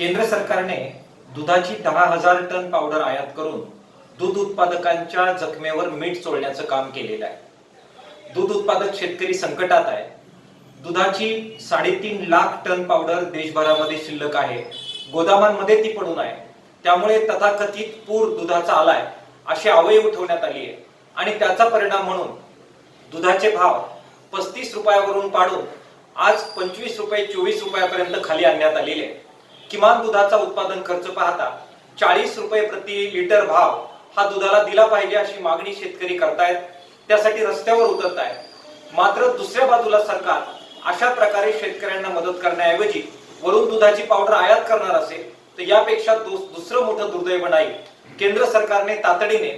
केंद्र सरकारने दुधाची दहा हजार टन पावडर आयात करून दूध उत्पादकांच्या जखमेवर मीठ चोळण्याचं काम केलेलं आहे. दूध उत्पादक शेतकरी संकटात आहे. दुधाची साडेतीन लाख टन पावडर देशभरामध्ये शिल्लक आहे. गोदामांमध्ये ती पडून आहे. त्यामुळे तथाकथित पूर दुधाचा आलाय अशी आवय उठवण्यात आली आहे. आणि त्याचा परिणाम म्हणून दुधाचे भाव पस्तीस रुपयावरून पाडून आज पंचवीस रुपये चोवीस रुपयापर्यंत खाली आणण्यात आलेले आहे. किमान दुधाचा उत्पादन खर्च पाहता चाळीस रुपये प्रति लिटर भाव हा दुधाला दिला पाहिजे अशी मागणी शेतकरी करतायत. त्यासाठी रस्त्यावर उतरत आहेत मात्र दुसऱ्या बाजूला सरकार अशा प्रकारे शेतकऱ्यांना मदत करण्याऐवजी वरून दुधाची पावडर आयात करणार असेल तर यापेक्षा दुसरं मोठं दुर्दैव नाही. केंद्र सरकारने तातडीने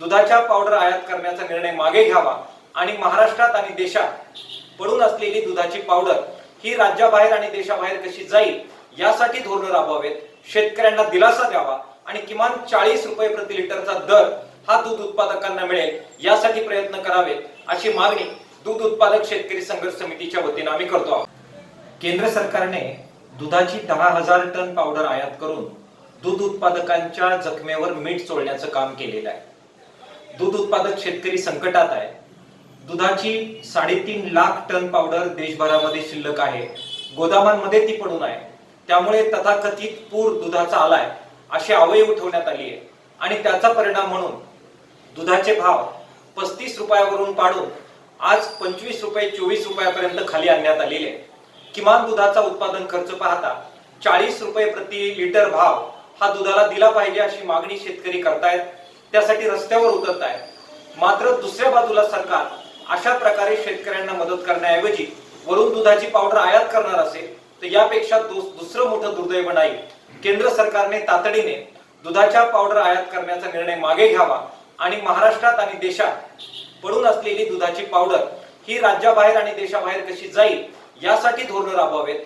दुधाच्या पावडर आयात करण्याचा निर्णय मागे घ्यावा आणि महाराष्ट्रात आणि देशात पडून असलेली दुधाची पावडर ही राज्याबाहेर आणि देशाबाहेर कशी जाईल यासाठी धोरण राबवावेत. शेतकऱ्यांना दिलासा द्यावा आणि किमान चाळीस रुपये प्रति लिटरचा दर हा दूध उत्पादकांना मिळेल. यासाठी प्रयत्न करावेत अशी मागणी दूध उत्पादक शेतकरी संघर्ष समितीच्या वतीने आम्ही करतो आहोत. केंद्र सरकारने दुधाची दहा हजार टन पावडर आयात करून दूध उत्पादकांच्या जखमेवर मीठ चोळण्याचं काम केलेलं आहे. दूध उत्पादक शेतकरी संकटात आहे. दुधाची साडेतीन लाख टन पावडर देशभरामध्ये शिल्लक आहे. गोदामांमध्ये ती पडून आहे. त्यामुळे तथाकथित पूर दुधाचा आलाय अशी आवई उठवण्यात आली आहे. आणि त्याचा परिणाम म्हणून दुधाचे भाव पस्तीस रुपयावरून पाडून आज पंचवीस रुपये चोवीस रुपयापर्यंत खाली आणण्यात आलेले आहे. किमान दुधाचा उत्पादन खर्च पाहता चाळीस रुपये प्रति लिटर भाव हा दुधाला दिला पाहिजे अशी मागणी शेतकरी करतायत. त्यासाठी रस्त्यावर उतरत आहेत मात्र दुसऱ्या बाजूला सरकार अशा प्रकारे शेतकऱ्यांना मदत करण्याऐवजी वरून दुधाची पावडर आयात करणार असेल तर यापेक्षा दुसरं मोठं दुर्दैव नाही. केंद्र सरकारने तातडीने दुधाच्या पावडर आयात करण्याचा निर्णय मागे घ्यावा आणि महाराष्ट्रात आणि देशात पडून असलेली दुधाची पावडर ही राज्याबाहेर आणि देशाबाहेर कशी जाईल यासाठी धोरण राबवावेत.